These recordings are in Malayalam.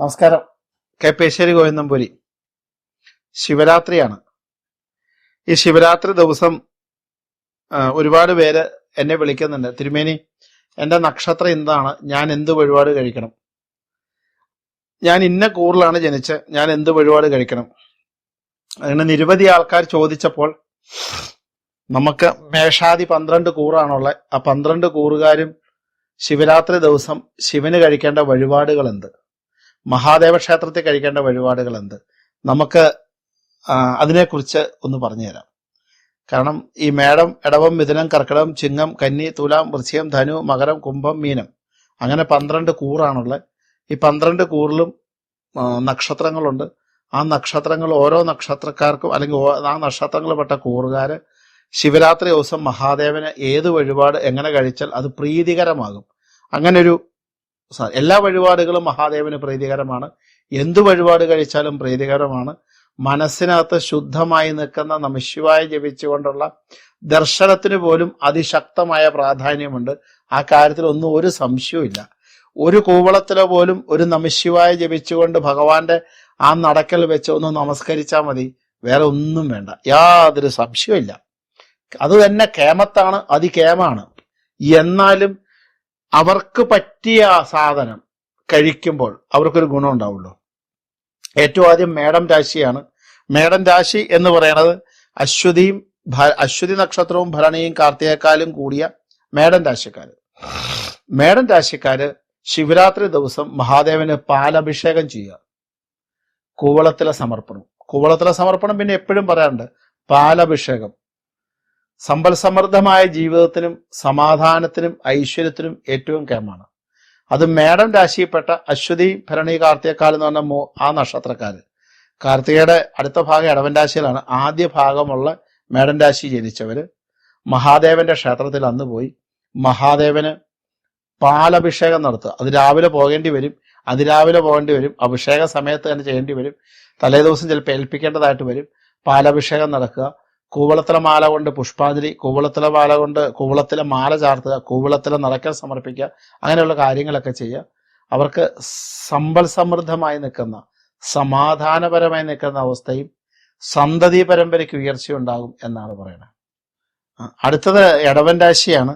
നമസ്കാരം. കെ പേശ്ശേരി ഗോവിന്ദംപുരി. ശിവരാത്രിയാണ്. ഈ ശിവരാത്രി ദിവസം ഒരുപാട് പേര് എന്നെ വിളിക്കുന്നുണ്ട്. തിരുമേനി എന്റെ നക്ഷത്രം എന്താണ് ഞാൻ എന്ത് വഴിപാട് കഴിക്കണം? ഞാൻ ഇന്ന കൂറിലാണ് ജനിച്ച്. ഞാൻ എന്ത് വഴിപാട് കഴിക്കണം? അങ്ങനെ നിരവധി ആൾക്കാർ ചോദിച്ചപ്പോൾ നമുക്ക് മേഷാദി പന്ത്രണ്ട് കൂറാണുള്ളത് ആ പന്ത്രണ്ട് കൂറുകാരും ശിവരാത്രി ദിവസം ശിവന് കഴിക്കേണ്ട വഴിപാടുകൾ എന്ത്? മഹാദേവ ക്ഷേത്രത്തിൽ കഴിക്കേണ്ട വഴിപാടുകൾ എന്ത് നമുക്ക് അതിനെക്കുറിച്ച് ഒന്ന് പറഞ്ഞുതരാം. കാരണം ഈ മേടം ഇടവം മിഥുനം കർക്കിടകം ചിങ്ങം കന്നി തുലാം വൃശ്ചികം ധനു മകരം കുംഭം മീനം. അങ്ങനെ പന്ത്രണ്ട് കൂറാണുള്ളത്. ഈ പന്ത്രണ്ട് കൂറിലും നക്ഷത്രങ്ങളുണ്ട്. ആ നക്ഷത്രങ്ങൾ ഓരോ നക്ഷത്രക്കാർക്കും അല്ലെങ്കിൽ ആ നക്ഷത്രങ്ങൾ പെട്ട കൂറുകാര് ശിവരാത്രി ദിവസം മഹാദേവന് ഏത് വഴിപാട് എങ്ങനെ കഴിച്ചാൽ അത് പ്രീതികരമാകും. അങ്ങനൊരു എല്ലാ വഴിപാടുകളും മഹാദേവന് പ്രീതികരമാണ്. എന്തു വഴിപാട് കഴിച്ചാലും പ്രീതികരമാണ്. മനസ്സിനകത്ത് ശുദ്ധമായി നിൽക്കുന്ന നമശിവായ ജപിച്ചുകൊണ്ടുള്ള ദർശനത്തിന് പോലും അതിശക്തമായ പ്രാധാന്യമുണ്ട്. ആ കാര്യത്തിൽ ഒന്നും ഒരു സംശയവുമില്ല. ഒരു കൂവളത്തിലെ പോലും ഒരു നമശിവായ ജപിച്ചുകൊണ്ട് ഭഗവാന്റെ ആ നടക്കൽ വെച്ച് ഒന്ന് നമസ്കരിച്ചാൽ മതി. വേറെ ഒന്നും വേണ്ട. യാതൊരു സംശയമില്ല അത് തന്നെ കേമത്താണ് അതികേമാണ് എന്നാലും അവർക്ക് പറ്റിയ സാധനം കഴിക്കുമ്പോൾ അവർക്കൊരു ഗുണം ഉണ്ടാവുള്ളൂ ഏറ്റവും ആദ്യം മേടം രാശിയാണ്. മേടം രാശി എന്ന് പറയുന്നത് അശ്വതിയും അശ്വതി നക്ഷത്രവും ഭരണിയും കാർത്തികക്കാലും കൂടിയ മേടം രാശിക്കാര്. മേടം രാശിക്കാര് ശിവരാത്രി ദിവസം മഹാദേവന് പാലഭിഷേകം ചെയ്യുക. കൂവളത്തിലെ സമർപ്പണം. കൂവളത്തിലെ സമർപ്പണം പിന്നെ എപ്പോഴും പറയാറുണ്ട്. പാലഭിഷേകം. സമ്പൽ സമൃദ്ധമായ ജീവിതത്തിനും സമാധാനത്തിനും ഐശ്വര്യത്തിനും ഏറ്റവും കേമാണ്. അത് മേടം രാശിയിൽപ്പെട്ട അശ്വതി ഭരണി കാർത്തികക്കാൽ എന്ന് പറഞ്ഞ മോ ആ നക്ഷത്രക്കാര്. കാർത്തികയുടെ അടുത്ത ഭാഗം ഇടവൻ രാശിയിലാണ്. ആദ്യ ഭാഗമുള്ള മേടൻ രാശി ജനിച്ചവർ മഹാദേവന്റെ ക്ഷേത്രത്തിൽ അന്ന് പോയി മഹാദേവന് പാലഭിഷേകം നടത്തുക. അത് രാവിലെ പോകേണ്ടി വരും അതിരാവിലെ പോകേണ്ടി വരും അഭിഷേക സമയത്ത് തന്നെ ചെയ്യേണ്ടി വരും. തലേദിവസം ചിലപ്പോൾ ഏൽപ്പിക്കേണ്ടതായിട്ട് വരും. പാലഭിഷേകം നടക്കുക. കൂവളത്തിലെ മാല കൊണ്ട് പുഷ്പാഞ്ജലി കൂവളത്തിലെ മാല കൊണ്ട് കൂവളത്തിലെ മാല ചാർത്തുക കൂവളത്തിലെ നടക്കൽ സമർപ്പിക്കുക അങ്ങനെയുള്ള കാര്യങ്ങളൊക്കെ ചെയ്യുക. അവർക്ക് സമ്പൽ സമൃദ്ധമായി നിൽക്കുന്ന സമാധാനപരമായി നിൽക്കുന്ന അവസ്ഥയും സന്തതി പരമ്പരയ്ക്ക് ഉയർച്ചയുണ്ടാകും എന്നാണ് പറയുന്നത്. അടുത്തത് ഇടവൻ രാശിയാണ്.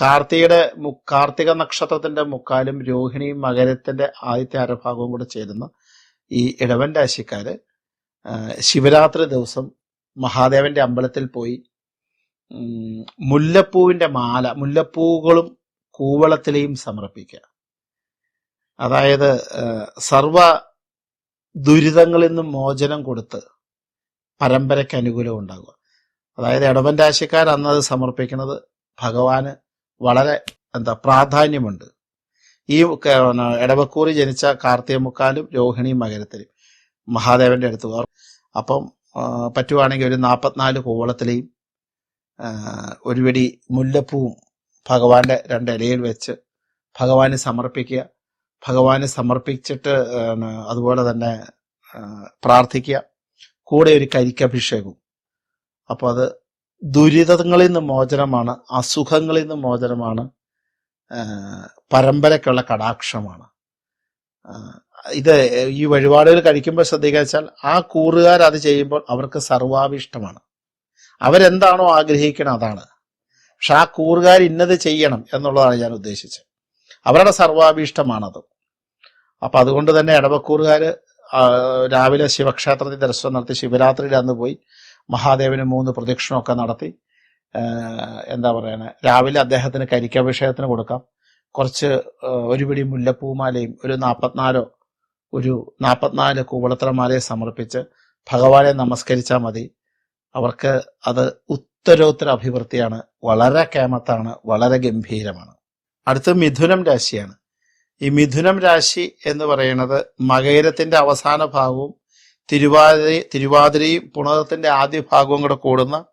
കാർത്തികയുടെ കാർത്തിക നക്ഷത്രത്തിന്റെ മുക്കാലും രോഹിണിയും മകരത്തിന്റെ ആദ്യത്തെ അരഭാഗവും കൂടെ ചേരുന്ന ഈ ഇടവൻ രാശിക്കാര് ശിവരാത്രി ദിവസം മഹാദേവന്റെ അമ്പലത്തിൽ പോയി മുല്ലപ്പൂവിന്റെ മാല മുല്ലപ്പൂകളും കൂവളത്തിലെയും സമർപ്പിക്കുക. അതായത് സർവ ദുരിതങ്ങളിൽ നിന്നും മോചനം കൊടുത്ത് പരമ്പരയ്ക്ക് അനുകൂലം ഉണ്ടാകുക. അതായത് ഇടവൻ രാശിക്കാർ അന്ന് അത് സമർപ്പിക്കുന്നത് ഭഗവാന് വളരെ എന്താ പ്രാധാന്യമുണ്ട്. ഈ ഇടവക്കൂറി ജനിച്ച കാർത്തിക മുക്കാലും രോഹിണിയും മകരത്തിലും മഹാദേവന്റെ അടുത്ത് അപ്പോൾ പറ്റുവാണെങ്കിൽ ഒരു നാൽപ്പത്തിനാല് കൂവളത്തിലെയും ഒരു വെടി മുല്ലപ്പൂവും ഭഗവാന്റെ രണ്ട് ഇലയിൽ വെച്ച് ഭഗവാന് സമർപ്പിക്കുക. ഭഗവാന് സമർപ്പിച്ചിട്ട് അതുപോലെ തന്നെ പ്രാർത്ഥിക്കുക. കൂടെ ഒരു കരിക്കഭിഷേകവും. അപ്പോൾ അത് ദുരിതങ്ങളിൽ നിന്ന് മോചനമാണ് അസുഖങ്ങളിൽ നിന്ന് മോചനമാണ് പരമ്പരയ്ക്കുള്ള കടാക്ഷമാണ്. ഇത് ഈ വഴിപാടുകൾ കഴിക്കുമ്പോൾ ശ്രദ്ധിക്കുക ആ കൂറുകാർ അത് ചെയ്യുമ്പോൾ അവർക്ക് സർവാഭിഷ്ടമാണ്. അവരെന്താണോ ആഗ്രഹിക്കണം അതാണ്. പക്ഷെ ആ കൂറുകാർ ഇന്നത് ചെയ്യണം എന്നുള്ളതാണ് ഞാൻ ഉദ്ദേശിച്ചത്. അവരുടെ സർവാഭീഷ്ടമാണത്. അപ്പം അതുകൊണ്ട് തന്നെ ഇടവക്കൂറുകാർ രാവിലെ ശിവക്ഷേത്രത്തിൽ ദർശനം നടത്തി ശിവരാത്രിയിൽ അന്ന് പോയി മഹാദേവന് മൂന്ന് പ്രദക്ഷിണമൊക്കെ നടത്തി എന്താ പറയുക രാവിലെ അദ്ദേഹത്തിന് കരിക്കഭിഷേകത്തിന് കൊടുക്കാം. കുറച്ച് ഒരു പിടി മുല്ലപ്പൂമാലയും ഒരു നാൽപ്പത്തിനാലോ ഒരു നാൽപ്പത്തിനാല് കൂവളത്തരമാലയെ സമർപ്പിച്ച് ഭഗവാനെ നമസ്കരിച്ചാൽ മതി. അവർക്ക് അത് ഉത്തരോത്തര അഭിവൃദ്ധിയാണ് വളരെ കേമത്താണ് വളരെ ഗംഭീരമാണ്. അടുത്ത മിഥുനം രാശിയാണ്. ഈ മിഥുനം രാശി എന്ന് പറയുന്നത് മകയിരത്തിന്റെ അവസാന ഭാഗവും തിരുവാതിര തിരുവാതിരയും പുണകത്തിന്റെ ആദ്യ ഭാഗവും കൂടെ കൂടുന്ന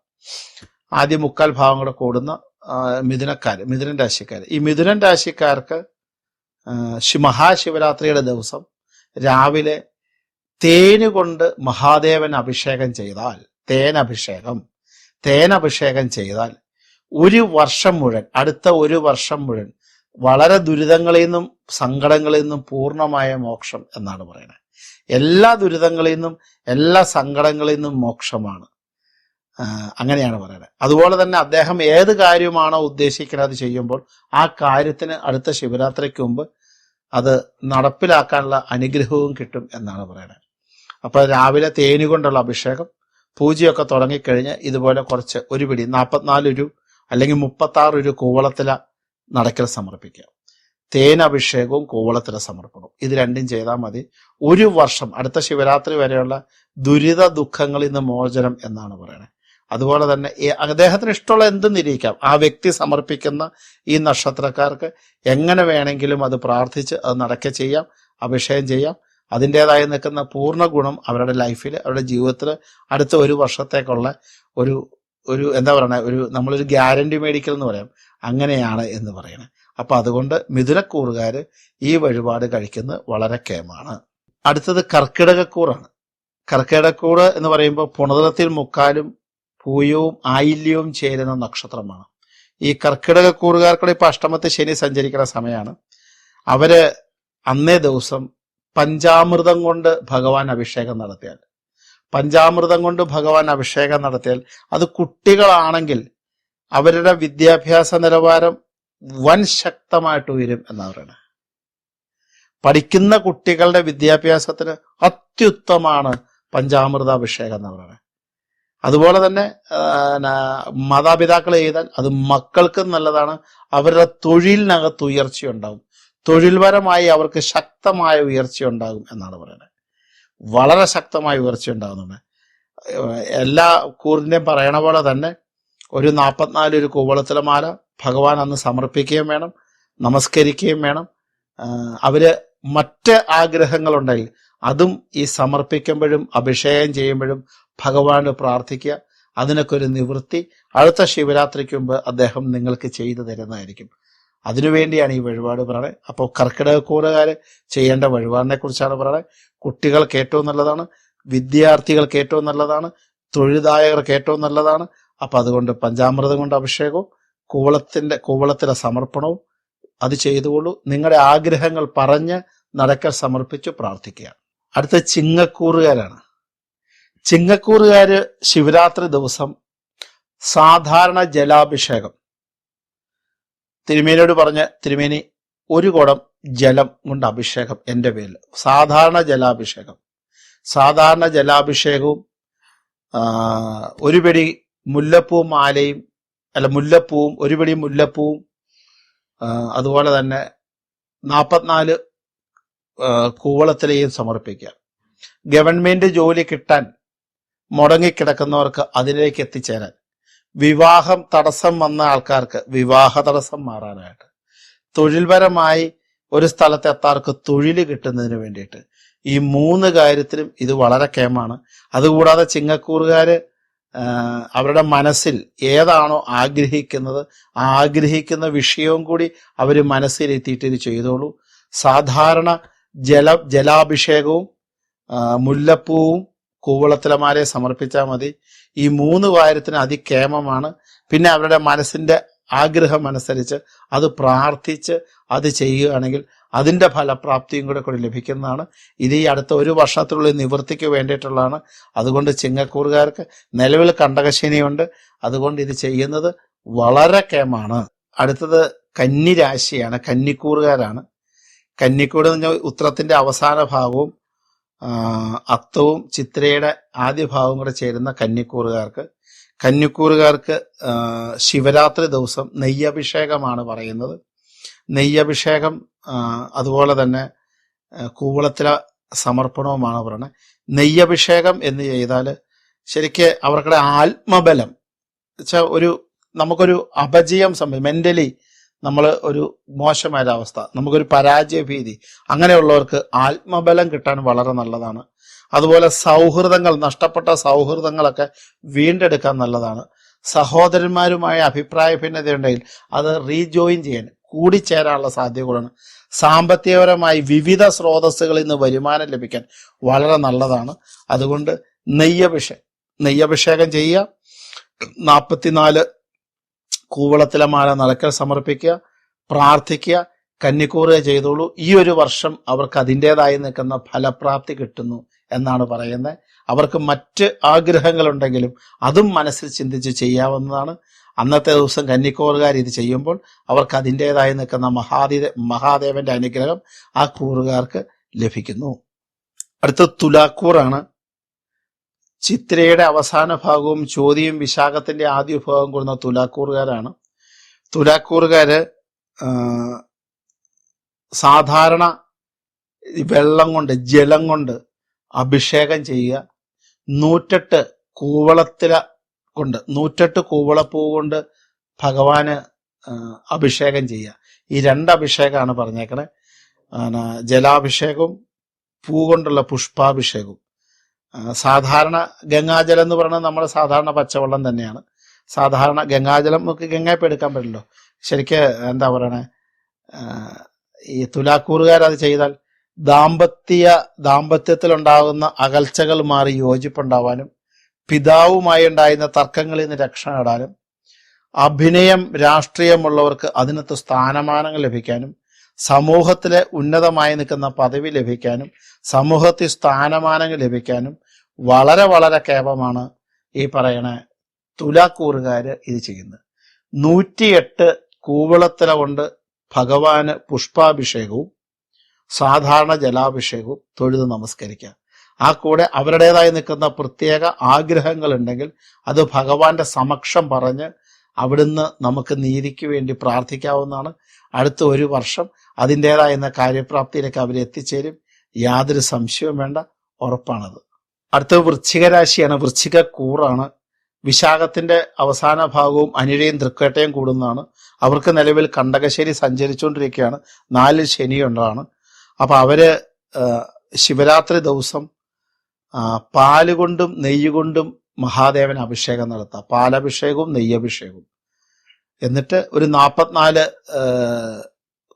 ആദ്യ മുക്കാൽ ഭാഗം കൂടെ കൂടുന്ന ആ, മിഥുനക്കാര് മിഥുനൻ രാശിക്കാർ ഈ മിഥുനൻ രാശിക്കാർക്ക് മഹാശിവരാത്രിയുടെ ദിവസം രാവിലെ തേന് കൊണ്ട് മഹാദേവൻ അഭിഷേകം ചെയ്താൽ തേനഭിഷേകം തേനഭിഷേകം ചെയ്താൽ ഒരു വർഷം മുഴുവൻ അടുത്ത ഒരു വർഷം മുഴുവൻ വളരെ ദുരിതങ്ങളിൽ നിന്നും സങ്കടങ്ങളിൽ നിന്നും പൂർണമായ മോക്ഷം എന്നാണ് പറയുന്നത്. എല്ലാ ദുരിതങ്ങളിൽ നിന്നും എല്ലാ സങ്കടങ്ങളിൽ നിന്നും മോക്ഷമാണ്. അങ്ങനെയാണ് പറയുന്നത്. അതുപോലെ തന്നെ അദ്ദേഹം ഏത് കാര്യമാണോ ഉദ്ദേശിക്കുന്നത് ചെയ്യുമ്പോൾ ആ കാര്യത്തിന് അടുത്ത ശിവരാത്രിക്ക് മുമ്പ് അത് നടപ്പിലാക്കാനുള്ള അനുഗ്രഹവും കിട്ടും എന്നാണ് പറയുന്നത്. അപ്പോൾ രാവിലെ തേനി കൊണ്ടുള്ള അഭിഷേകം പൂജയൊക്കെ തുടങ്ങിക്കഴിഞ്ഞ് ഇതുപോലെ കുറച്ച് ഒരു പിടി നാൽപ്പത്തിനാല് ഒരു അല്ലെങ്കിൽ മുപ്പത്തി ആറ് ഒരു കൂവളത്തില നടക്കൽ സമർപ്പിക്കുക. തേനഭിഷേകവും കൂവളത്തില സമർപ്പണവും. ഇത് രണ്ടും ചെയ്താൽ മതി. ഒരു വർഷം അടുത്ത ശിവരാത്രി വരെയുള്ള ദുരിത ദുഃഖങ്ങളിൽ നിന്ന് മോചനം എന്നാണ് പറയുന്നത്. അതുപോലെ തന്നെ അദ്ദേഹത്തിന് ഇഷ്ടമുള്ള എന്തും നിരീക്കാം ആ വ്യക്തി സമർപ്പിക്കുന്ന ഈ നക്ഷത്രക്കാർക്ക് എങ്ങനെ വേണമെങ്കിലും അത് പ്രാർത്ഥിച്ച് അത് നടക്കെ ചെയ്യാം അഭിഷേകം ചെയ്യാം. അതിന്റെതായി നിൽക്കുന്ന പൂർണ ഗുണം അവരുടെ ലൈഫിൽ അവരുടെ ജീവിതത്തിൽ അടുത്ത ഒരു വർഷത്തേക്കുള്ള ഒരു ഒരു എന്താ പറയുക ഒരു നമ്മളൊരു ഗ്യാരണ്ടി മേടിക്കൽ എന്ന് പറയാം. അങ്ങനെയാണ് എന്ന് പറയുന്നത് അപ്പം അതുകൊണ്ട് മിഥുനക്കൂറുകാർ ഈ വഴിപാട് കഴിക്കുന്നത് വളരെ കേമാണ്. അടുത്തത് കർക്കിടകക്കൂറാണ്. കർക്കിടക്കൂട് എന്ന് പറയുമ്പോൾ പുണതലത്തിൽ മുക്കാലും പൂയവും ആയില്യവും ചേരുന്ന നക്ഷത്രമാണ്. ഈ കർക്കിടക കൂറുകാർക്കൂടെ ഇപ്പൊ അഷ്ടമത്തെ ശനി സഞ്ചരിക്കുന്ന സമയമാണ് അവർ അന്നേ ദിവസം പഞ്ചാമൃതം കൊണ്ട് ഭഗവാൻ അഭിഷേകം നടത്തിയാൽ പഞ്ചാമൃതം കൊണ്ട് ഭഗവാൻ അഭിഷേകം നടത്തിയാൽ അത് കുട്ടികളാണെങ്കിൽ അവരുടെ വിദ്യാഭ്യാസ നിലവാരം വൻ ശക്തമായിട്ട് ഉയരും എന്നാണ് പറയുന്നത് പഠിക്കുന്ന കുട്ടികളുടെ വിദ്യാഭ്യാസത്തിന് അത്യുത്തമാണ് പഞ്ചാമൃത അഭിഷേകം എന്ന് പറയുന്നത് അതുപോലെ തന്നെ മാതാപിതാക്കൾ ചെയ്താൽ അത് മക്കൾക്കും നല്ലതാണ്. അവരുടെ തൊഴിലിനകത്ത് ഉയർച്ചയുണ്ടാകും തൊഴിൽപരമായി അവർക്ക് ശക്തമായ ഉയർച്ച ഉണ്ടാകും എന്നാണ് പറയുന്നത്. വളരെ ശക്തമായ ഉയർച്ച ഉണ്ടാകുന്നുണ്ട് എല്ലാ കൂറിന്റെയും പറയണ പോലെ തന്നെ ഒരു നാൽപ്പത്തിനാല് ഒരു കൂവളത്തിലെ മാല ഭഗവാൻ അന്ന് സമർപ്പിക്കുകയും വേണം നമസ്കരിക്കുകയും വേണം. അവർ മറ്റ് ആഗ്രഹങ്ങളുണ്ടെങ്കിൽ അതും ഈ സമർപ്പിക്കുമ്പോഴും അഭിഷേകം ചെയ്യുമ്പോഴും ഭഗവാന് പ്രാർത്ഥിക്കുക. അതിനൊക്കെ ഒരു നിവൃത്തി. അടുത്ത ശിവരാത്രിക്ക് മുമ്പ് അദ്ദേഹം നിങ്ങൾക്ക് ചെയ്തു തരുന്നതായിരിക്കും. അതിനുവേണ്ടിയാണ് ഈ വഴിപാട് പറയുന്നത് അപ്പോൾ കർക്കിടകക്കൂറുകാര് ചെയ്യേണ്ട വഴിപാടിനെ കുറിച്ചാണ് പറയുന്നത് കുട്ടികൾക്ക് ഏറ്റവും നല്ലതാണ്. വിദ്യാർത്ഥികൾക്ക് ഏറ്റവും നല്ലതാണ്. തൊഴിൽദായകർക്ക് ഏറ്റവും നല്ലതാണ്. അപ്പം അതുകൊണ്ട് പഞ്ചാമൃതം കൊണ്ട് അഭിഷേകവും കൂവളത്തിന്റെ കൂവളത്തിലെ സമർപ്പണവും അത് ചെയ്തുകൊള്ളൂ. നിങ്ങളുടെ ആഗ്രഹങ്ങൾ പറഞ്ഞ് നടക്കൽ സമർപ്പിച്ചു പ്രാർത്ഥിക്കുക. അടുത്ത ചിങ്ങക്കൂറുകാരാണ്. ചിങ്ങക്കൂറുകാര് ശിവരാത്രി ദിവസം സാധാരണ ജലാഭിഷേകം. തിരുമേനിയോട് പറഞ്ഞ് തിരുമേനി ഒരു കുടം ജലം കൊണ്ട് അഭിഷേകം എന്റെ പേരിൽ. സാധാരണ ജലാഭിഷേകം. സാധാരണ ജലാഭിഷേകവും ഒരു പിടി മുല്ലപ്പൂവും മാലയും അല്ല മുല്ലപ്പൂവും ഒരു പിടി മുല്ലപ്പൂവും അതുപോലെ തന്നെ നാൽപ്പത്തിനാല് കൂവളത്തിലെയും സമർപ്പിക്കുക. ഗവൺമെന്റ് ജോലി കിട്ടാൻ മുടങ്ങിക്കിടക്കുന്നവർക്ക് അതിലേക്ക് എത്തിച്ചേരാൻ. വിവാഹം തടസ്സം വന്ന ആൾക്കാർക്ക് വിവാഹ തടസ്സം മാറാനായിട്ട്. തൊഴിൽപരമായി ഒരു സ്ഥലത്ത് എത്താർക്ക് തൊഴിൽ കിട്ടുന്നതിന് വേണ്ടിയിട്ട്. ഈ മൂന്ന് കാര്യത്തിലും ഇത് വളരെ കേമാണ്. അതുകൂടാതെ ചിങ്ങക്കൂറുകാർ അവരുടെ മനസ്സിൽ ഏതാണോ ആഗ്രഹിക്കുന്നത് ആ ആഗ്രഹിക്കുന്ന വിഷയവും കൂടി അവർ മനസ്സിലെത്തിയിട്ട് ഇത് ചെയ്തോളൂ. സാധാരണ ജല ജലാഭിഷേകവും മുല്ലപ്പൂവും കൂവളത്തിലമാരെ സമർപ്പിച്ചാൽ മതി. ഈ മൂന്ന് കാര്യത്തിന് അതിക്കേമമാണ്. പിന്നെ അവരുടെ മനസ്സിന്റെ ആഗ്രഹം അനുസരിച്ച് അത് പ്രാർത്ഥിച്ച് അത് ചെയ്യുകയാണെങ്കിൽ അതിന്റെ ഫലപ്രാപ്തിയും കൂടെ കൂടി ലഭിക്കുന്നതാണ്. ഇത് ഈ അടുത്ത ഒരു വർഷത്തിനുള്ളിൽ നിവൃത്തിക്ക് വേണ്ടിയിട്ടുള്ളതാണ്. അതുകൊണ്ട് ചിങ്ങക്കൂറുകാർക്ക് നിലവിൽ കണ്ടകശനിയുണ്ട്. അതുകൊണ്ട് ഇത് ചെയ്യുന്നത് വളരെ കേമാണ്. അടുത്തത് കന്നി രാശിയാണ് കന്നിക്കൂറുകാരാണ്. കന്നിക്കൂട് എന്ന് പറഞ്ഞാൽ ഉത്രത്തിന്റെ അവസാന ഭാഗവും അത്തവും ചിത്രയുടെ ആദ്യ ഭാവം കൂടെ ചേരുന്ന കന്നിക്കൂറുകാർക്ക് കന്നിക്കൂറുകാർക്ക് ശിവരാത്രി ദിവസം നെയ്യഭിഷേകമാണ് പറയുന്നത്. നെയ്യഭിഷേകം അതുപോലെ തന്നെ കൂവളത്തിലെ സമർപ്പണവുമാണ് പറയുന്നത്. നെയ്യഭിഷേകം എന്ന് ചെയ്താൽ ശരിക്ക് അവർക്കുടെ ആത്മബലം. വെച്ചാൽ ഒരു നമുക്കൊരു അപജയം സംഭവിക്കും. മെന്റലി നമ്മൾ ഒരു മോശമായ ഒരു അവസ്ഥ. നമുക്കൊരു പരാജയ ഭീതി അങ്ങനെയുള്ളവർക്ക് ആത്മബലം കിട്ടാൻ വളരെ നല്ലതാണ്. അതുപോലെ സൗഹൃദങ്ങൾ നഷ്ടപ്പെട്ട സൗഹൃദങ്ങളൊക്കെ വീണ്ടെടുക്കാൻ നല്ലതാണ്. സഹോദരന്മാരുമായ അഭിപ്രായ ഭിന്നത ഉണ്ടെങ്കിൽ അത് റീജോയിൻ ചെയ്യാൻ കൂടിച്ചേരാനുള്ള സാധ്യതകളാണ്. സാമ്പത്തികപരമായി വിവിധ സ്രോതസ്സുകളിൽ നിന്ന് വരുമാനം ലഭിക്കാൻ വളരെ നല്ലതാണ്. അതുകൊണ്ട് നെയ്യഭിഷേകം നെയ്യഭിഷേകം ചെയ്യുക. നാൽപ്പത്തിനാല് കൂവളത്തിലെ മാല നടക്കൽ സമർപ്പിക്കുക പ്രാർത്ഥിക്കുക കന്നിക്കൂറുക ചെയ്തോളൂ. ഈ ഒരു വർഷം അവർക്ക് അതിന്റെതായി നിൽക്കുന്ന ഫലപ്രാപ്തി കിട്ടുന്നു എന്നാണ് പറയുന്നത്. അവർക്ക് മറ്റ് ആഗ്രഹങ്ങളുണ്ടെങ്കിലും അതും മനസ്സിൽ ചിന്തിച്ച് ചെയ്യാവുന്നതാണ്. അന്നത്തെ ദിവസം കന്നിക്കൂറുകാർ ഇത് ചെയ്യുമ്പോൾ അവർക്ക് അതിന്റെതായി നിൽക്കുന്ന മഹാദേ മഹാദേവന്റെ അനുഗ്രഹം ആ കൂറുകാർക്ക് ലഭിക്കുന്നു. അടുത്ത തുലാക്കൂറാണ്. ചിത്രയുടെ അവസാന ഭാഗവും ചോദ്യവും വിശാഖത്തിന്റെ ആദ്യ ഭാഗവും കൊടുക്കുന്ന തുലാക്കൂറുകാരാണ്. തുലാക്കൂറുകാര് സാധാരണ വെള്ളം കൊണ്ട് ജലം കൊണ്ട് അഭിഷേകം ചെയ്യുക. നൂറ്റെട്ട് കൂവളത്തില കൊണ്ട് നൂറ്റെട്ട് കൂവളപ്പൂ കൊണ്ട് ഭഗവാന് അഭിഷേകം ചെയ്യുക. ഈ രണ്ട് അഭിഷേകമാണ് പറഞ്ഞേക്കണേ. ജലാഭിഷേകവും പൂ കൊണ്ടുള്ള പുഷ്പാഭിഷേകവും. സാധാരണ ഗംഗാജലം എന്ന് പറയുന്നത് നമ്മൾ സാധാരണ പച്ചവെള്ളം തന്നെയാണ്. സാധാരണ ഗംഗാജലം നമുക്ക് ഗംഗായ്പ എടുക്കാൻ പറ്റില്ലോ ശരിക്ക് എന്താ പറയണേ? ഈ തുലാക്കൂറുകാർ അത് ചെയ്താൽ ദാമ്പത്യ ദാമ്പത്യത്തിലുണ്ടാകുന്ന അകൽച്ചകൾ മാറി യോജിപ്പുണ്ടാവാനും പിതാവുമായി ഉണ്ടായിരുന്ന തർക്കങ്ങളിൽ നിന്ന് രക്ഷ നേടാനും അഭിനയം രാഷ്ട്രീയമുള്ളവർക്ക് അതിനകത്ത് സ്ഥാനമാനങ്ങൾ ലഭിക്കാനും സമൂഹത്തിലെ ഉന്നതമായി നിൽക്കുന്ന പദവി ലഭിക്കാനും സമൂഹത്തിൽ സ്ഥാനമാനങ്ങൾ ലഭിക്കാനും വളരെ വളരെ കേപമാണ് ഈ പറയണ തുലാക്കൂറുകാര് ഇത് ചെയ്യുന്നത്. നൂറ്റിയെട്ട് കൂവളത്തില കൊണ്ട് ഭഗവാന് പുഷ്പാഭിഷേകവും സാധാരണ ജലാഭിഷേകവും തൊഴുത് നമസ്കരിക്കുക. ആ കൂടെ അവരുടേതായി നിൽക്കുന്ന പ്രത്യേക ആഗ്രഹങ്ങൾ ഉണ്ടെങ്കിൽ അത് ഭഗവാന്റെ സമക്ഷം പറഞ്ഞ് അവിടുന്ന് നമുക്ക് നീതിക്ക് വേണ്ടി പ്രാർത്ഥിക്കാവുന്നതാണ്. അടുത്ത ഒരു വർഷം അതിന്റെതായിരുന്ന കാര്യപ്രാപ്തിയിലേക്ക് അവർ എത്തിച്ചേരും. യാതൊരു സംശയവും വേണ്ട. ഉറപ്പാണത്. അടുത്ത വൃശ്ചിക രാശിയാണ് വൃശ്ചിക കൂറാണ് വിശാഖത്തിന്റെ അവസാന ഭാഗവും അനിഴയും തൃക്കേട്ടയും കൂടുന്നതാണ്. അവർക്ക് നിലവിൽ കണ്ടകശ്ശേരി സഞ്ചരിച്ചുകൊണ്ടിരിക്കുകയാണ്. നാലിൽ ശനിയുണ്ടാണ് അപ്പൊ അവർ ശിവരാത്രി ദിവസം പാലുകൊണ്ടും നെയ്യുകൊണ്ടും കൊണ്ടും നെയ്യ് കൊണ്ടും മഹാദേവൻ അഭിഷേകം നടത്താം. പാലഭിഷേകവും നെയ്യഭിഷേകവും. എന്നിട്ട് ഒരു നാൽപ്പത്തിനാല്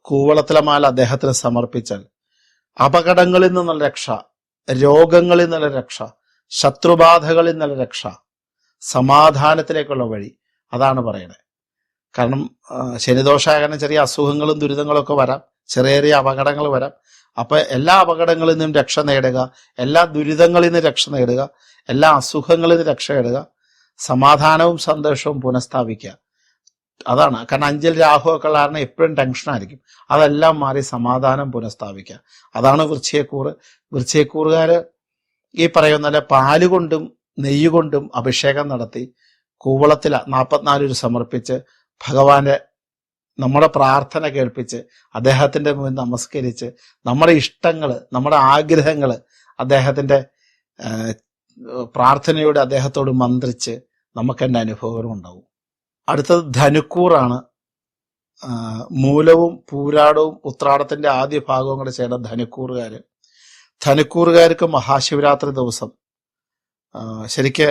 കൂവളത്തിലമാല അദ്ദേഹത്തിന് സമർപ്പിച്ചാൽ അപകടങ്ങളിൽ നിന്നുള്ള രക്ഷ രോഗങ്ങളിൽ നിന്നുള്ള രക്ഷ ശത്രുബാധകളിൽ നിന്നുള്ള രക്ഷ സമാധാനത്തിലേക്കുള്ള വഴി അതാണ് പറയുന്നത് കാരണം ശനിദോഷാകരണം ചെറിയ അസുഖങ്ങളും ദുരിതങ്ങളും ഒക്കെ വരാം ചെറിയ ചെറിയ അപകടങ്ങൾ വരാം. അപ്പൊ എല്ലാ അപകടങ്ങളിൽ നിന്നും രക്ഷ നേടുക എല്ലാ ദുരിതങ്ങളിൽ നിന്ന് രക്ഷ നേടുക എല്ലാ അസുഖങ്ങളിൽ നിന്ന് രക്ഷ നേടുക സമാധാനവും സന്തോഷവും പുനഃസ്ഥാപിക്കുക. അതാണ്. കാരണം അഞ്ചൽ രാഹു ഒക്കെ കാരണം എപ്പോഴും ടെൻഷനായിരിക്കും അതെല്ലാം മാറി സമാധാനം പുനഃസ്ഥാപിക്കുക. അതാണ് വൃശ്ചയക്കൂറ് വൃക്ഷയക്കൂറുകാർ ഈ പറയുന്ന പോലെ കൊണ്ടും നെയ്യ് കൊണ്ടും അഭിഷേകം നടത്തി കൂവളത്തിൽ നാൽപ്പത്തിനാല് ഒരു സമർപ്പിച്ച് ഭഗവാന്റെ നമ്മുടെ പ്രാർത്ഥന കേൾപ്പിച്ച് അദ്ദേഹത്തിന്റെ മുന്നിൽ നമസ്കരിച്ച് നമ്മുടെ ഇഷ്ടങ്ങൾ നമ്മുടെ ആഗ്രഹങ്ങൾ അദ്ദേഹത്തിന്റെ പ്രാർത്ഥനയോട് അദ്ദേഹത്തോട് മന്ത്രിച്ച് നമുക്ക് എന്റെ അനുഭവം ഉണ്ടാവും അടുത്തത് ധനുക്കൂറാണ്. മൂലവും പൂരാടവും ഉത്രാടത്തിന്റെ ആദ്യ ഭാഗവും കൂടെ ചേർന്ന ധനുക്കൂറുകാർ ധനുക്കൂറുകാർക്ക് മഹാശിവരാത്രി ദിവസം. ശരിക്ക്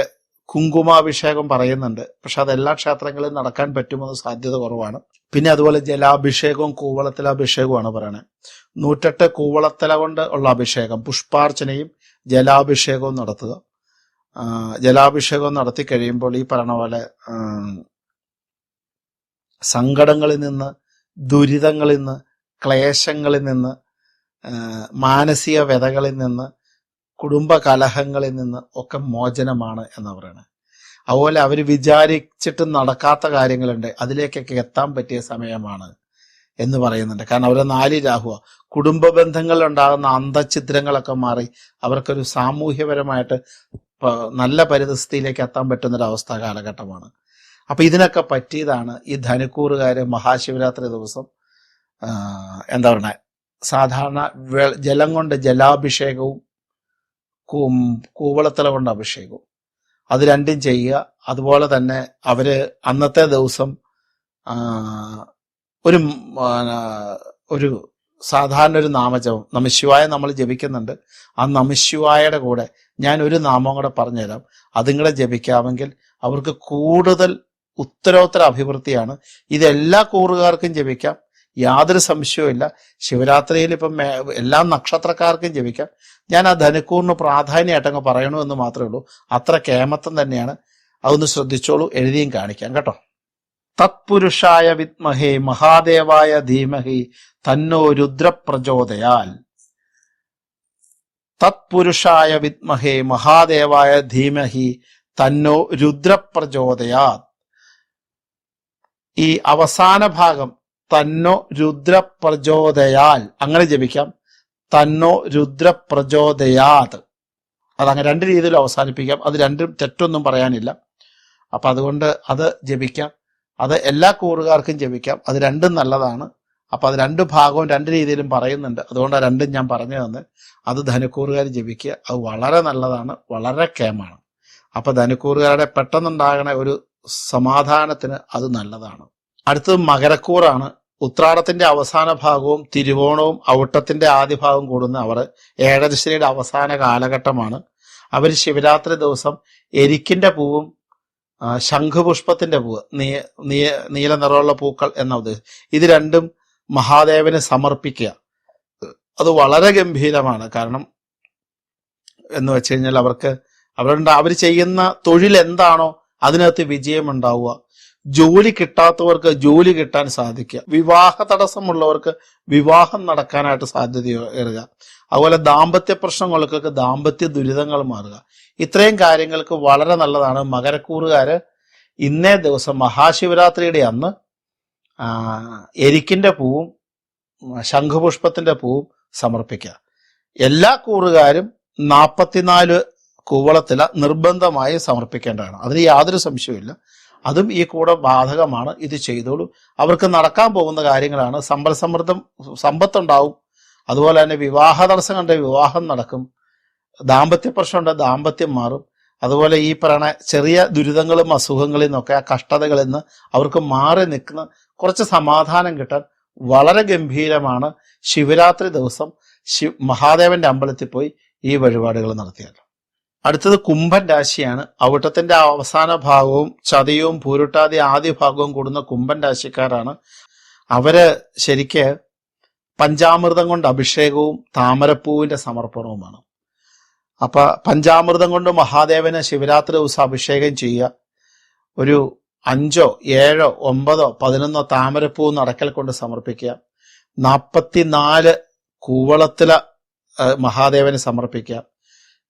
കുങ്കുമാഭിഷേകം പറയുന്നുണ്ട്. പക്ഷെ അതെല്ലാ ക്ഷേത്രങ്ങളിലും നടക്കാൻ പറ്റുമെന്ന് സാധ്യത കുറവാണ്. പിന്നെ അതുപോലെ ജലാഭിഷേകവും കൂവളത്തില അഭിഷേകവുമാണ് പറയണത്. നൂറ്റെട്ട് കൂവളത്തില കൊണ്ട് ഉള്ള അഭിഷേകം പുഷ്പാർച്ചനയും ജലാഭിഷേകവും നടത്തുക. ജലാഭിഷേകം നടത്തി കഴിയുമ്പോൾ ഈ പറഞ്ഞ പോലെ സങ്കടങ്ങളിൽ നിന്ന് ദുരിതങ്ങളിൽ നിന്ന് ക്ലേശങ്ങളിൽ നിന്ന് മാനസിക വ്യതകളിൽ നിന്ന് കുടുംബ കലഹങ്ങളിൽ നിന്ന് ഒക്കെ മോചനമാണ് എന്ന് പറയുന്നത് അതുപോലെ അവർ വിചാരിച്ചിട്ട് നടക്കാത്ത കാര്യങ്ങളുണ്ട്. അതിലേക്കൊക്കെ എത്താൻ പറ്റിയ സമയമാണ് എന്ന് പറയുന്നുണ്ട്. കാരണം അവരെ നാല് രാഹുവ. കുടുംബ ബന്ധങ്ങളിൽ ഉണ്ടാകുന്ന അന്തഛിദ്രങ്ങളൊക്കെ മാറി അവർക്കൊരു സാമൂഹ്യപരമായിട്ട് നല്ല പരിതസ്ഥിതിയിലേക്ക് എത്താൻ പറ്റുന്ന ഒരു അവസ്ഥ കാലഘട്ടമാണ്. അപ്പൊ ഇതിനൊക്കെ പറ്റിയതാണ് ഈ ധനക്കൂറുകാര് മഹാശിവരാത്രി ദിവസം എന്താ പറയുക സാധാരണ ജലം കൊണ്ട് ജലാഭിഷേകവും കൂവളത്തല കൊണ്ട് അഭിഷേകവും. അത് രണ്ടും ചെയ്യുക. അതുപോലെ തന്നെ അവർ അന്നത്തെ ദിവസം ഒരു ഒരു സാധാരണ ഒരു നാമജപം. നമശിവായ നമ്മൾ ജപിക്കുന്നുണ്ട്. ആ നമശിവായയുടെ കൂടെ ഞാൻ ഒരു നാമം കൂടെ പറഞ്ഞുതരാം. അതും ജപിക്കാമെങ്കിൽ അവർക്ക് കൂടുതൽ ഉത്തരോത്തര അഭിവൃദ്ധിയാണ് ഇതെല്ലാ കൂറുകാർക്കും ജപിക്കാം. യാതൊരു സംശയവുമില്ല ശിവരാത്രിയിൽ ഇപ്പം എല്ലാ നക്ഷത്രക്കാർക്കും ജപിക്കാം. ഞാൻ ആ ധനുക്കൂറിന് പ്രാധാന്യമായിട്ട് അങ്ങ് പറയണമെന്ന് മാത്രമേ ഉള്ളൂ. അത്ര കേമത്തം തന്നെയാണ്. അതൊന്ന് ശ്രദ്ധിച്ചോളൂ. എഴുതിയും കാണിക്കാം കേട്ടോ. തത്പുരുഷായ വിത്മഹേ മഹാദേവായ ധീമഹി തന്നോ രുദ്രപ്രചോദയാൽ. തത്പുരുഷായ വിത്മഹേ മഹാദേവായ ധീമഹി തന്നോ രുദ്രപ്രചോദയാൽ. ഈ അവസാന ഭാഗം തന്നോ രുദ്രപ്രചോദയാൽ. അങ്ങനെ ജപിക്കാം. തന്നോ രുദ്രപ്രചോദയാത്. അതങ്ങനെ രണ്ട് രീതിയിൽ അവസാനിപ്പിക്കാം. അത് രണ്ടും തെറ്റൊന്നും പറയാനില്ല. അപ്പൊ അതുകൊണ്ട് അത് ജപിക്കാം. അത് എല്ലാ കൂറുകാർക്കും ജപിക്കാം. അത് രണ്ടും നല്ലതാണ്. അപ്പൊ അത് രണ്ട് ഭാഗവും രണ്ട് രീതിയിലും പറയുന്നുണ്ട്. അതുകൊണ്ട് ആ രണ്ടും ഞാൻ പറഞ്ഞു തന്നെ. അത് ധനുക്കൂറുകാർ ജപിക്കുക. അത് വളരെ നല്ലതാണ്. വളരെ കേമാണ് അപ്പൊ ധനുക്കൂറുകാരുടെ പെട്ടെന്നുണ്ടാകണ ഒരു സമാധാനത്തിന് അത് നല്ലതാണ്. അടുത്തത് മകരക്കൂറാണ്. ഉത്രാടത്തിന്റെ അവസാന ഭാഗവും തിരുവോണവും ഔട്ടത്തിന്റെ ആദ്യ ഭാഗവും കൂടുന്ന അവർ ഏഴരശ്ശേരിയുടെ അവസാന കാലഘട്ടമാണ്. അവർ ശിവരാത്രി ദിവസം എരിക്കിന്റെ പൂവും ശംഖുപുഷ്പത്തിന്റെ പൂവ് നീ നീല നിറമുള്ള പൂക്കൾ എന്ന ഉദ്ദേശം ഇത് രണ്ടും മഹാദേവന് സമർപ്പിക്കുക. അത് വളരെ ഗംഭീരമാണ്. കാരണം എന്ന് വെച്ച് കഴിഞ്ഞാൽ അവർക്ക് അവരുണ്ട് അവർ ചെയ്യുന്ന തൊഴിൽ എന്താണോ അതിനകത്ത് വിജയം ഉണ്ടാവുക ജോലി കിട്ടാത്തവർക്ക് ജോലി കിട്ടാൻ സാധിക്കുക. വിവാഹ തടസ്സമുള്ളവർക്ക് വിവാഹം നടക്കാനായിട്ട് സാധ്യത ഏറുക. അതുപോലെ ദാമ്പത്യ പ്രശ്നങ്ങൾക്കൊക്കെ ദാമ്പത്യ ദുരിതങ്ങൾ മാറുക. ഇത്രയും കാര്യങ്ങൾക്ക് വളരെ നല്ലതാണ്. മകരക്കൂറുകാര് ഇന്നേ ദിവസം മഹാശിവരാത്രിയുടെ അന്ന് എരിക്കിന്റെ പൂവും ശംഖുപുഷ്പത്തിന്റെ പൂവും സമർപ്പിക്കുക. എല്ലാ കൂറുകാരും നാൽപ്പത്തിനാല് കൂവളത്തില നിർബന്ധമായി സമർപ്പിക്കേണ്ടതാണ്. അതിന് യാതൊരു സംശയവുമില്ല. അതും ഈ കൂടെ ബാധകമാണ്. ഇത് ചെയ്തോളൂ. അവർക്ക് നടക്കാൻ പോകുന്ന കാര്യങ്ങളാണ്. സമ്പൽ സമൃദ്ധം സമ്പത്തുണ്ടാവും. അതുപോലെ തന്നെ വിവാഹ തടസ്സം കണ്ട വിവാഹം നടക്കും. ദാമ്പത്യ പ്രശ്നമുണ്ട് ദാമ്പത്യം മാറും. അതുപോലെ ഈ പറയണ ചെറിയ ദുരിതങ്ങളും അസുഖങ്ങളിൽ നിന്നൊക്കെ ആ കഷ്ടതകളിൽ നിന്ന് അവർക്ക് മാറി നിൽക്കുന്ന കുറച്ച് സമാധാനം കിട്ടാൻ വളരെ ഗംഭീരമാണ് ശിവരാത്രി ദിവസം. ശിവ് മഹാദേവന്റെ അമ്പലത്തിൽ പോയി ഈ വഴിപാടുകൾ നടത്തിയാൽ. അടുത്തത് കുംഭൻ രാശിയാണ്. അവിട്ടത്തിന്റെ അവസാന ഭാഗവും ചതയവും പൂരുട്ടാതി ആദ്യ ഭാഗവും കൂടുന്ന കുംഭൻ രാശിക്കാരാണ്. അവർ ശരിക്ക് പഞ്ചാമൃതം കൊണ്ട് അഭിഷേകവും താമരപ്പൂവിന്റെ സമർപ്പണവുമാണ്. അപ്പൊ പഞ്ചാമൃതം കൊണ്ട് മഹാദേവന് ശിവരാത്രി ദിവസം അഭിഷേകം ചെയ്യുക. ഒരു അഞ്ചോ ഏഴോ ഒമ്പതോ പതിനൊന്നോ താമരപ്പൂ നടക്കൽ കൊണ്ട് സമർപ്പിക്കുക. നാൽപ്പത്തിനാല് കൂവളത്തില മഹാദേവന് സമർപ്പിക്കുക.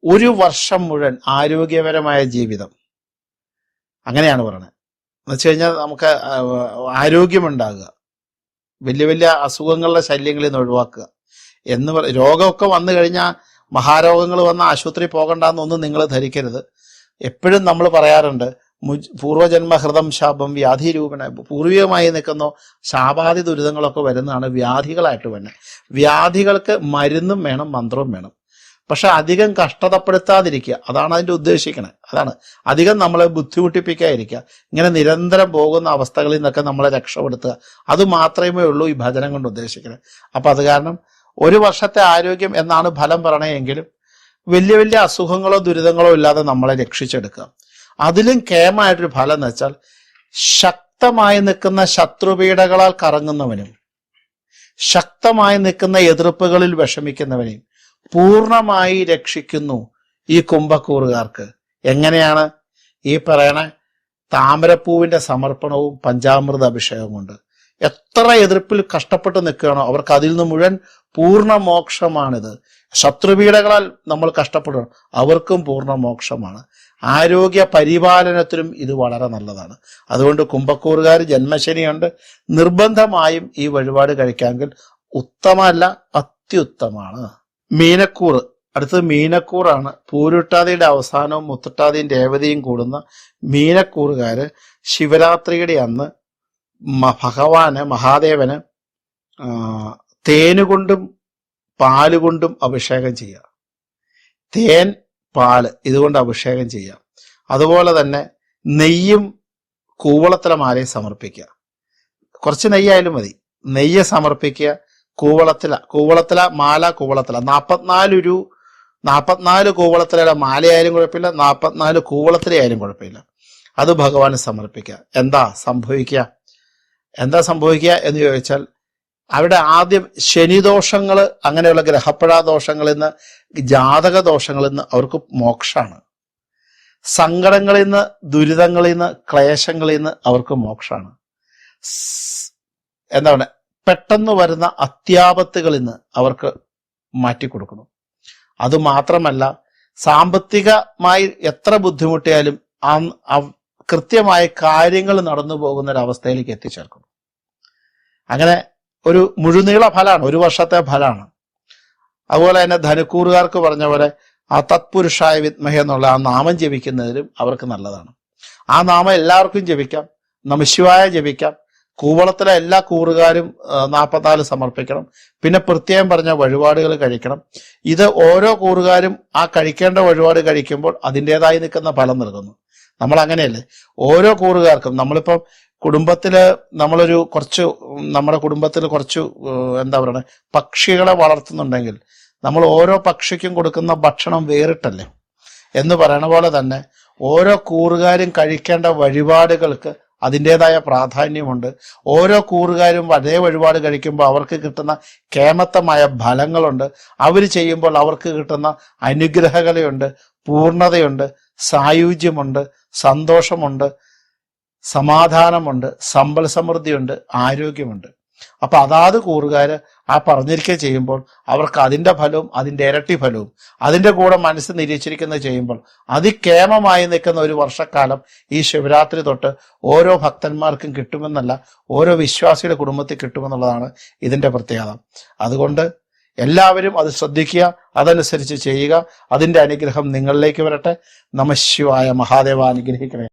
ഒരു വർഷം മുഴുവൻ ആരോഗ്യപരമായ ജീവിതം. അങ്ങനെയാണ് പറയുന്നത് എന്ന് വെച്ച് കഴിഞ്ഞാൽ നമുക്ക് ആരോഗ്യമുണ്ടാകുക. വലിയ വലിയ അസുഖങ്ങളുടെ ശല്യങ്ങളിൽ നിന്ന് ഒഴിവാക്കുക. എന്ന് പറ രോഗമൊക്കെ വന്നു കഴിഞ്ഞാൽ മഹാരോഗങ്ങൾ വന്ന ആശുപത്രി പോകണ്ടെന്നൊന്നും നിങ്ങൾ ധരിക്കരുത്. എപ്പോഴും നമ്മൾ പറയാറുണ്ട് പൂർവജന്മ ഹൃദം ശാപം വ്യാധി രൂപണ പൂർവികമായി നിൽക്കുന്ന ശാപാതി ദുരിതങ്ങളൊക്കെ വരുന്നതാണ് വ്യാധികളായിട്ട് വരുന്നത്. വ്യാധികൾക്ക് മരുന്നും വേണം മന്ത്രവും വേണം. പക്ഷെ അധികം കഷ്ടതപ്പെടുത്താതിരിക്കുക. അതാണ് അതിന്റെ ഉദ്ദേശിക്കണത് അതാണ്. അധികം നമ്മളെ ബുദ്ധിമുട്ടിപ്പിക്കാതിരിക്കുക. ഇങ്ങനെ നിരന്തരം പോകുന്ന അവസ്ഥകളിൽ നിന്നൊക്കെ നമ്മളെ രക്ഷപ്പെടുത്തുക. അത് മാത്രമേ ഉള്ളൂ ഈ ഭജനം കൊണ്ട് ഉദ്ദേശിക്കുന്നത് അപ്പം അത് കാരണം ഒരു വർഷത്തെ ആരോഗ്യം എന്നാണ് ഫലം പറയണമെങ്കിലും വലിയ വലിയ അസുഖങ്ങളോ ദുരിതങ്ങളോ ഇല്ലാതെ നമ്മളെ രക്ഷിച്ചെടുക്കുക. അതിലും കേമായിട്ടൊരു ഫലം എന്ന് വെച്ചാൽ ശക്തമായി നിൽക്കുന്ന ശത്രുപീഠകളാൽ കറങ്ങുന്നവനും ശക്തമായി നിൽക്കുന്ന എതിർപ്പുകളിൽ വിഷമിക്കുന്നവനെയും പൂർണമായി രക്ഷിക്കുന്നു ഈ കുംഭക്കൂറുകാർക്ക്. എങ്ങനെയാണ്? ഈ പറയണ താമരപ്പൂവിന്റെ സമർപ്പണവും പഞ്ചാമൃത അഭിഷേകവും കൊണ്ട്. എത്ര എതിർപ്പിൽ കഷ്ടപ്പെട്ട് നിൽക്കുകയാണോ അവർക്ക് അതിൽ നിന്ന് മുഴുവൻ പൂർണ മോക്ഷമാണിത് ശത്രുപീഠകളാൽ നമ്മൾ കഷ്ടപ്പെടണം അവർക്കും പൂർണ മോക്ഷമാണ് ആരോഗ്യ പരിപാലനത്തിനും ഇത് വളരെ നല്ലതാണ്. അതുകൊണ്ട് കുംഭക്കൂറുകാർ ജന്മശനിയുണ്ട്. നിർബന്ധമായും ഈ വഴിപാട് കഴിക്കാമെങ്കിൽ ഉത്തമല്ല അത്യുത്തമാണ് മീനക്കൂറ് അടുത്തത് മീനക്കൂറാണ്. പൂരുട്ടാതിയുടെ അവസാനവും മുത്തുട്ടാതിയും രേവതിയും കൂടുന്ന മീനക്കൂറുകാര് ശിവരാത്രിയുടെ അന്ന് ഭഗവാന് മഹാദേവന് തേനുകൊണ്ടും പാലുകൊണ്ടും അഭിഷേകം ചെയ്യുക. തേൻ പാൽ ഇതുകൊണ്ട് അഭിഷേകം ചെയ്യുക. അതുപോലെ തന്നെ നെയ്യും കൂവളത്തിലെ മാലയും സമർപ്പിക്കുക. കുറച്ച് നെയ്യായാലും മതി. നെയ്യ് സമർപ്പിക്കുക. കൂവളത്തില കൂവളത്തില മാല കൂവളത്തില. നാൽപ്പത്തിനാല് ഒരു നാൽപ്പത്തിനാല് കൂവളത്തിലയുടെ മാലയായാലും കുഴപ്പമില്ല നാൽപ്പത്തിനാല് കൂവളത്തിലയായാലും കുഴപ്പമില്ല. അത് ഭഗവാന് സമർപ്പിക്കുക. എന്താ സംഭവിക്കുക? എന്താ സംഭവിക്കുക എന്ന് ചോദിച്ചാൽ അവിടെ ആദ്യം ശനിദോഷങ്ങൾ അങ്ങനെയുള്ള ഗ്രഹപ്പഴ ദോഷങ്ങളിൽ നിന്ന് ജാതക ദോഷങ്ങളിൽ നിന്ന് അവർക്ക് മോക്ഷാണ്. സങ്കടങ്ങളിൽ നിന്ന് ദുരിതങ്ങളിൽ നിന്ന് ക്ലേശങ്ങളിൽ നിന്ന് അവർക്ക് മോക്ഷാണ്. എന്താണ്? പെട്ടെന്ന് വരുന്ന അത്യാപത്തുകളിൽ നിന്ന് അവർക്ക് മാറ്റിക്കൊടുക്കണം അതുമാത്രമല്ല സാമ്പത്തികമായി എത്ര ബുദ്ധിമുട്ടിയാലും ആ കൃത്യമായ കാര്യങ്ങൾ നടന്നു പോകുന്ന ഒരു അവസ്ഥയിലേക്ക് എത്തിച്ചേർക്കണം അങ്ങനെ ഒരു മുഴുനീള ഫലമാണ് ഒരു വർഷത്തെ ഫലമാണ്. അതുപോലെ തന്നെ ധനുക്കൂറുകാർക്ക് പറഞ്ഞ പോലെ ആ തത്പുരുഷായ വിത്മഹ എന്നുള്ള ആ നാമം ജപിക്കുന്നതിലും അവർക്ക് നല്ലതാണ്. ആ നാമം എല്ലാവർക്കും ജപിക്കാം. നമശിവായ ജപിക്കാം. കൂവളത്തിലെ എല്ലാ കൂറുകാരും നാൽപ്പത്തിനാല് സമർപ്പിക്കണം. പിന്നെ പ്രത്യേകം പറഞ്ഞ വഴിപാടുകൾ കഴിക്കണം. ഇത് ഓരോ കൂറുകാരും ആ കഴിക്കേണ്ട വഴിപാട് കഴിക്കുമ്പോൾ അതിന്റെതായി നിൽക്കുന്ന ഫലം നൽകുന്നു. നമ്മൾ അങ്ങനെയല്ലേ? ഓരോ കൂറുകാർക്കും നമ്മളിപ്പം കുടുംബത്തിൽ നമ്മളൊരു കുറച്ച് നമ്മുടെ കുടുംബത്തിൽ കുറച്ച് എന്താ പറയുക പക്ഷികളെ വളർത്തുന്നുണ്ടെങ്കിൽ നമ്മൾ ഓരോ പക്ഷിക്കും കൊടുക്കുന്ന ഭക്ഷണം വേറിട്ടല്ലേ? എന്ന് പറയണ പോലെ തന്നെ ഓരോ കൂറുകാരും കഴിക്കേണ്ട വഴിപാടുകൾക്ക് അതിന്റെതായ പ്രാധാന്യമുണ്ട്. ഓരോ കൂറുകാരും അതേ വഴിപാട് കഴിക്കുമ്പോൾ അവർക്ക് കിട്ടുന്ന കേമത്തമായ ഫലങ്ങളുണ്ട്. അവർ ചെയ്യുമ്പോൾ അവർക്ക് കിട്ടുന്ന അനുഗ്രഹകലയുണ്ട് പൂർണതയുണ്ട് സായുജ്യമുണ്ട് സന്തോഷമുണ്ട് സമാധാനമുണ്ട് സമ്പൽ സമൃദ്ധിയുണ്ട് ആരോഗ്യമുണ്ട്. അപ്പൊ അതാത് കൂറുകാര് ആ പറഞ്ഞിരിക്കുക ചെയ്യുമ്പോൾ അവർക്ക് അതിന്റെ ഫലവും അതിന്റെ ഇരട്ടി ഫലവും അതിന്റെ കൂടെ മനസ്സ് നിരീക്ഷിക്കുന്നത് ചെയ്യുമ്പോൾ അതിക്കേമമായി നിൽക്കുന്ന ഒരു വർഷക്കാലം ഈ ശിവരാത്രി തൊട്ട് ഓരോ ഭക്തന്മാർക്കും കിട്ടുമെന്നല്ല ഓരോ വിശ്വാസിയുടെ കുടുംബത്തിൽ കിട്ടുമെന്നുള്ളതാണ് ഇതിന്റെ പ്രത്യേകത. അതുകൊണ്ട് എല്ലാവരും അത് ശ്രദ്ധിക്കുക അതനുസരിച്ച് ചെയ്യുക. അതിന്റെ അനുഗ്രഹം നിങ്ങളിലേക്ക് വരട്ടെ. നമശിവായ മഹാദേവ അനുഗ്രഹിക്കണേ.